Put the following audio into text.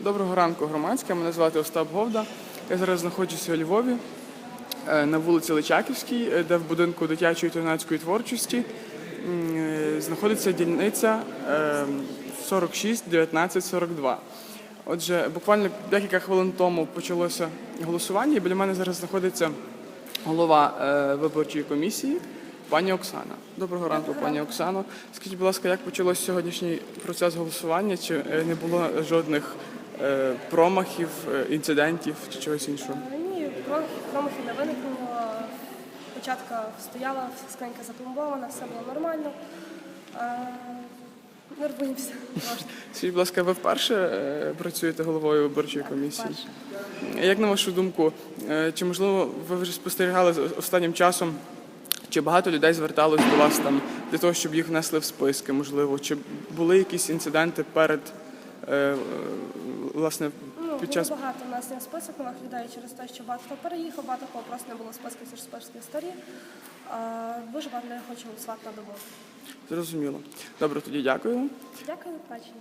Доброго ранку, громадське. Мене звати Остап Говда. Я зараз знаходжуся у Львові е, на вулиці Личаківській, е, де в будинку дитячої та юнацької творчості е, знаходиться дільниця е, 46 19 42. Отже, буквально декілька хвилин тому почалося голосування, і біля мене зараз знаходиться голова виборчої комісії. Пані Оксана, доброго ранку, пані Оксано. Скажіть, будь ласка, як почався сьогоднішній процес голосування? Чи не було жодних промахів, е, інцидентів чи чогось іншого? Ні, промахів, промахів не виникло. Початка стояла, скринька запломбована, все було нормально. Е, Нервуємося трошки. Скажіть, будь ласка, ви вперше е, працюєте головою виборчої комісії? Як на вашу думку, е, чи можливо ви вже спостерігали останнім часом? Чи багато людей зверталось до вас там для того, щоб їх внесли в списки? Можливо, чи були якісь інциденти перед е, е, власне Ну, під час було багато у нас не список нових людей через те, що багато хто переїхав, багато кого просто не було списку всі ж списки старі. А, дуже багато не хоче голосувати на добу. зрозуміло? Добре, тоді дякую. Дякую, до побачення.